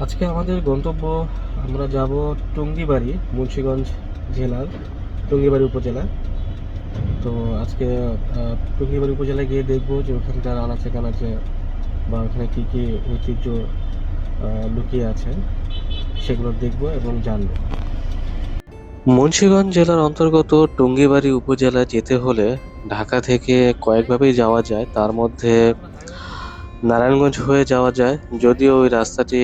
আজকে আমাদের গন্তব্য, আমরা যাব টুঙ্গিবাড়ি, মুন্সিগঞ্জ জেলার, টুঙ্গিবাড়ি উপজেলা। তো আজকে টুঙ্গিবাড়ি উপজেলায় গিয়ে দেখব যে ওখানকার আনাচে কানাচে বা ওখানে কী কী ঐতিহ্য লুকিয়ে আছে। সেগুলো দেখব এবং জানব। মুন্সিগঞ্জ জেলার অন্তর্গত টুঙ্গিবাড়ি উপজেলা যেতে হলে ঢাকা থেকে কয়েকভাবেই যাওয়া যায়। তার মধ্যে নারায়ণগঞ্জ হয়ে যাওয়া যায়। যদিও ওই রাস্তাটি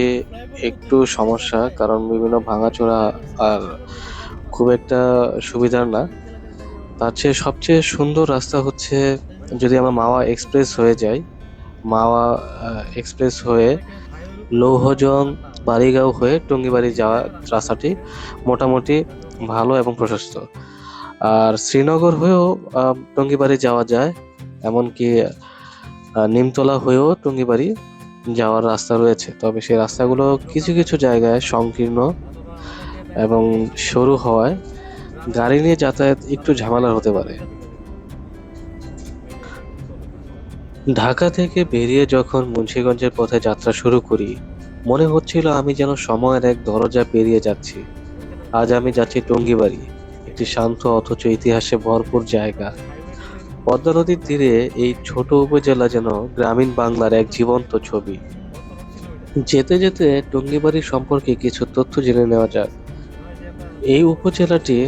একটু সমস্যা, কারণ বিভিন্ন ভাঙাচোরা আর খুব একটা সুবিধার না। তার চেয়ে সবচেয়ে সুন্দর রাস্তা হচ্ছে যদি আমরা মাওয়া এক্সপ্রেস হয়ে যাই, মাওয়া এক্সপ্রেস হয়ে লৌহজং বাড়িগাঁও হয়ে টুঙ্গিবাড়ি যাওয়া রাস্তাটি মোটামুটি ভালো এবং প্রশস্ত। আর শ্রীনগর হয়েও টুঙ্গিবাড়ি যাওয়া যায়, এমনকি নিমতলা হয়েও টুঙ্গিবাড়ি যাওয়ার রাস্তা রয়েছে। তবে সেই রাস্তাগুলো কিছু কিছু জায়গায় সংকীর্ণ এবং সরু হওয়ায় গাড়ি নিয়ে যাতায়াত একটু ঝামেলার হতে পারে। ঢাকা থেকে বেরিয়ে যখন মুন্সিগঞ্জের পথে যাত্রা শুরু করি, মনে হচ্ছিল আমি যেন সময়ের এক দরজা পেরিয়ে যাচ্ছি। আজ আমি যাচ্ছি টঙ্গিবাড়ি, একটি শান্ত অথচ ইতিহাসে ভরপুর জায়গা। পদ্মা নদীর তীরে এই ছোট উপজেলা যেন গ্রামীণ বাংলার এক জীবন্ত ছবি। যেতে যেতে টঙ্গিবাড়ি সম্পর্কে কিছু তথ্য জেনে নেওয়া যাক। এই উপজেলাটি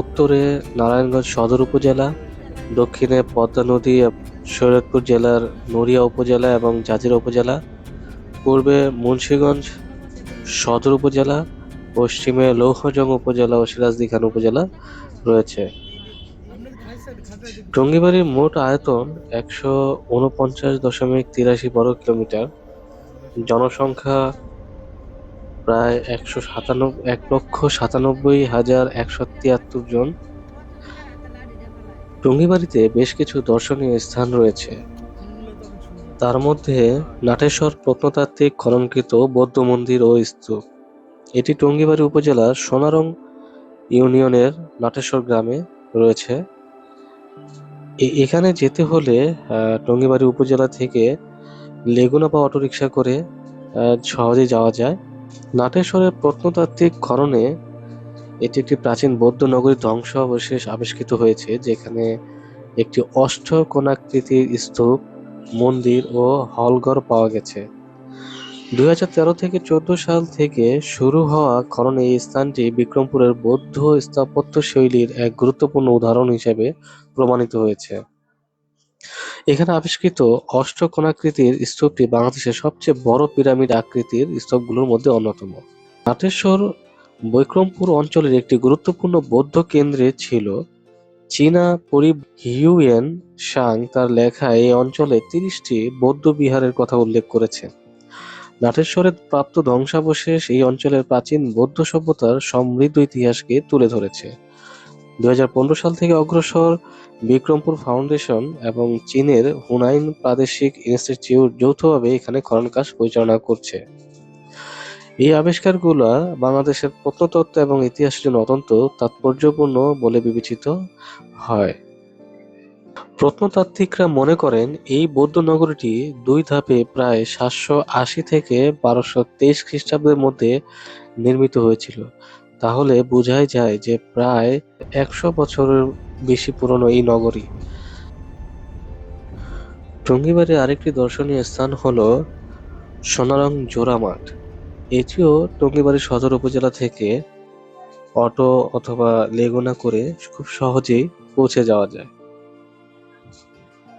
উত্তরে নারায়ণগঞ্জ সদর উপজেলা, দক্ষিণে পদ্মা নদী শরীয়তপুর জেলার নড়িয়া উপজেলা এবং জাজিরা উপজেলা, পূর্বে মুন্সীগঞ্জ সদর উপজেলা, পশ্চিমে লৌহজং উপজেলা ও সিরাজদিখান উপজেলা রয়েছে। টঙ্গিবাড়ির মোট আয়তন একশো উনপঞ্চাশ দশমিক তিরাশি বর্গ কিলোমিটার। জনসংখ্যা প্রায় একশো সাতানব্বই, এক লক্ষ সাতানব্বই হাজার একশো তিয়াত্তর জন। টঙ্গিবাড়িতে বেশ কিছু দর্শনীয় স্থান রয়েছে। তার মধ্যে নাটেশ্বর প্রত্নতাত্ত্বিক খননকৃত বৌদ্ধ মন্দির ও স্তূপ। এটি টঙ্গিবাড়ি উপজেলার সোনারং ইউনিয়নের নাটেশ্বর গ্রামে রয়েছে। এখানে যেতে হলে টঙ্গিবাড়ি উপজেলা থেকে লেগুনা বা অটোরিকশা করে সহজে যাওয়া যায়। নাটেশ্বরের প্রত্নতাত্ত্বিক খননে এটি একটি প্রাচীন বৌদ্ধ নগরীর ধ্বংসাবশেষ আবিষ্কৃত হয়েছে, যেখানে একটি অষ্টকোণাকৃতির স্তূপ, মন্দির ও হলঘর পাওয়া গেছে। দুই হাজার তেরো থেকে চোদ্দ সাল থেকে শুরু হওয়া খননে এই স্থানটি বিক্রমপুরের বৌদ্ধ স্থাপত্য শৈলীর এক গুরুত্বপূর্ণ উদাহরণ হিসেবে প্রমাণিত হয়েছে। এখানে আবিষ্কৃত অষ্টকোণাকৃতির স্তূপটি বাংলাদেশের সবচেয়ে বড় পিরামিড আকৃতির স্তূপগুলোর মধ্যে অন্যতম। নাটেশ্বর বৈক্রমপুর অঞ্চলের একটি গুরুত্বপূর্ণ বৌদ্ধ কেন্দ্রে ছিল। চীনা পরি হিউয়েন সাং তার লেখায় এই অঞ্চলে তিরিশটি বৌদ্ধ বিহারের কথা উল্লেখ করেছেন। নাটেশ্বরের প্রাপ্ত ধ্বংসাবশেষ এই অঞ্চলের প্রাচীন বৌদ্ধ সভ্যতার সমৃদ্ধ ইতিহাসকে তুলে ধরেছে। দু হাজার পনেরো সাল থেকে অগ্রসর বিক্রমপুর ফাউন্ডেশন এবং চীনের হুনাইন প্রাদেশিক ইনস্টিটিউট যৌথভাবে এখানে খনন কাজ পরিচালনা করছে। এই আবিষ্কারগুলো বাংলাদেশের প্রত্নতত্ত্ব এবং ইতিহাসের জন্য অত্যন্ত তাৎপর্যপূর্ণ বলে বিবেচিত হয়। প্রত্নতাত্ত্বিকরা মনে করেন এই বৌদ্ধ নগরীটি দুই ধাপে প্রায় সাতশো আশি থেকে বারোশো তেইশ খ্রিস্টাব্দের মধ্যে নির্মিত হয়েছিল। তাহলে বোঝাই যায় যে প্রায় একশো বছরের বেশি পুরনো এই নগরী। টঙ্গিবাড়ির আরেকটি দর্শনীয় স্থান হল সোনারং জোড়া মাঠ। এটিও টঙ্গিবাড়ি সদর উপজেলা থেকে অটো অথবা লেগুনা করে খুব সহজেই পৌঁছে যাওয়া যায়।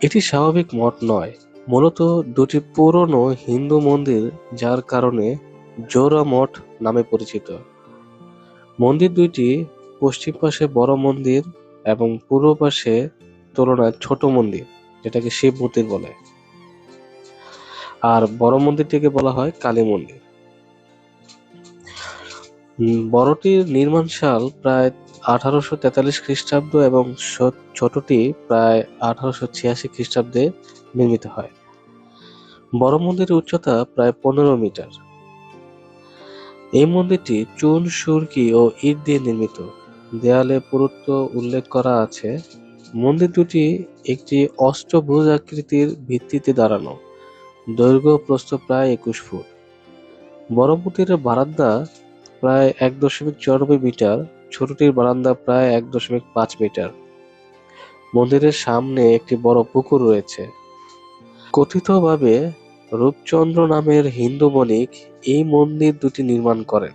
এটি স্বাভাবিক মঠ নয়। মূলত দুটি পুরনো হিন্দু মন্দির যার কারণে জোড়া মঠ নামে পরিচিত। মন্দির দুইটি পশ্চিম পাশে বড় মন্দির এবং পূর্ব পাশে তুলনায় ছোট মন্দির, যেটাকে শিব মন্দির বলে। আর বড় মন্দিরটিকে বলা হয় কালী মন্দির। বড়টির নির্মাণ সাল প্রায় আঠারোশো তেতাল্লিশ খ্রিস্টাব্দ এবং ছোটটি প্রায় আঠারোশো ছিয়াশি খ্রিস্টাব্দে নির্মিত হয়। বড় মন্দিরের উচ্চতা প্রায় পনেরো মিটার। এই মন্দিরটি চুন, সুরকি ও ইট দিয়ে নির্মিত। দেয়ালে পুরুত্ব উল্লেখ করা আছে। মন্দির দুটি একটি অষ্টভুজ আকৃতির ভিত্তিতে দাঁড়ানো। দৈর্ঘ্য প্রস্থ প্রায় একুশ ফুট। বড় মন্দিরের বারান্দা প্রায় এক দশমিক চুরানব্বই মিটার। ছোটটির বারান্দা প্রায় এক দশমিক পাঁচ মিটার। মন্দিরের সামনে একটি বড় পুকুর রয়েছে। কথিতভাবে, রূপচন্দ্র নামের হিন্দু বণিক এই মন্দির দুটি নির্মাণ করেন।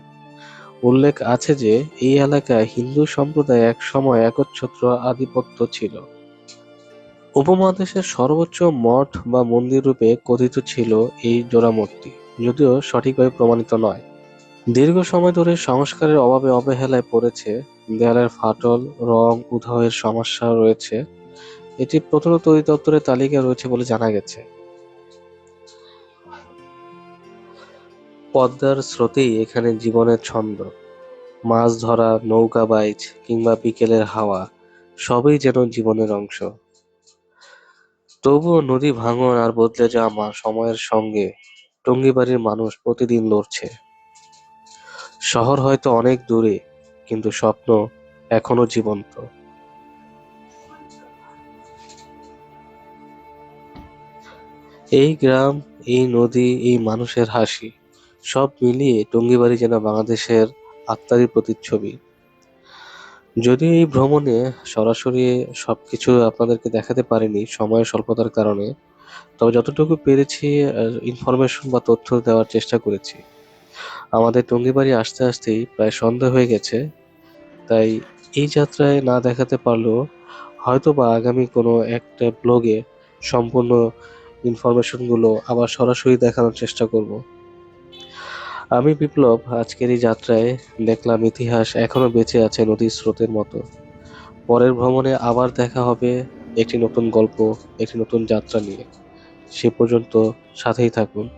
উল্লেখ আছে যে, এই এলাকায় হিন্দু সম্প্রদায় এক সময় একচ্ছত্র আধিপত্য ছিল। উপমহাদেশের সর্বোচ্চ মঠ বা মন্দির রূপে কথিত ছিল এই জোড়ামূর্তি, যদিও সঠিকভাবে প্রমাণিত নয়। দীর্ঘ সময় ধরে সংস্কারের অভাবে অবহেলায় পড়েছে, দেয়ালের ফাটল, রং, উধাওয়ের সমস্যা রয়েছে। এটি প্রত্নতত্ত্ব অধিদপ্তরের তালিকায় রয়েছে বলে জানা গেছে। পদ্মার স্রোতেই এখানে জীবনের ছন্দ। মাছ ধরা, নৌকা বাইচ কিংবা বিকেলের হাওয়া, সবই যেন জীবনের অংশ। তবুও নদী ভাঙন আর বদলে যাওয়া সময়ের সঙ্গে টঙ্গিবাড়ির মানুষ প্রতিদিন লড়ছে। শহর হয়তো অনেক দূরে, কিন্তু স্বপ্ন এখনও জীবন্ত। এই গ্রাম, এই নদী, এই মানুষের হাসি, সব মিলিয়ে টঙ্গিবাড়ি যেন বাংলাদেশের আত্মারই প্রতিচ্ছবি। যদিও এই ভ্রমণে সরাসরি সবকিছু আপনাদেরকে দেখাতে পারিনি সময়ের স্বল্পতার কারণে, তবে যতটুকু পেরেছি ইনফরমেশন বা তথ্য দেওয়ার চেষ্টা করেছি। আমাদের টঙ্গিবাড়ি আসতে আসতেই প্রায় সন্ধ্যা হয়ে গেছে। তাই এই যাত্রায় না দেখাতে পারলেও হয়তো বা আগামী কোনো একটা ব্লগে সম্পূর্ণ ইনফরমেশনগুলো আবার সরাসরি দেখানোর চেষ্টা করব। আমি বিপ্লব, আজকের এই যাত্রায় দেখলাম ইতিহাস এখনও বেঁচে আছে নদীর স্রোতের মতো। পরের ভ্রমণে আবার দেখা হবে একটি নতুন গল্প, একটি নতুন যাত্রা নিয়ে। সে পর্যন্ত সাথেই থাকুন।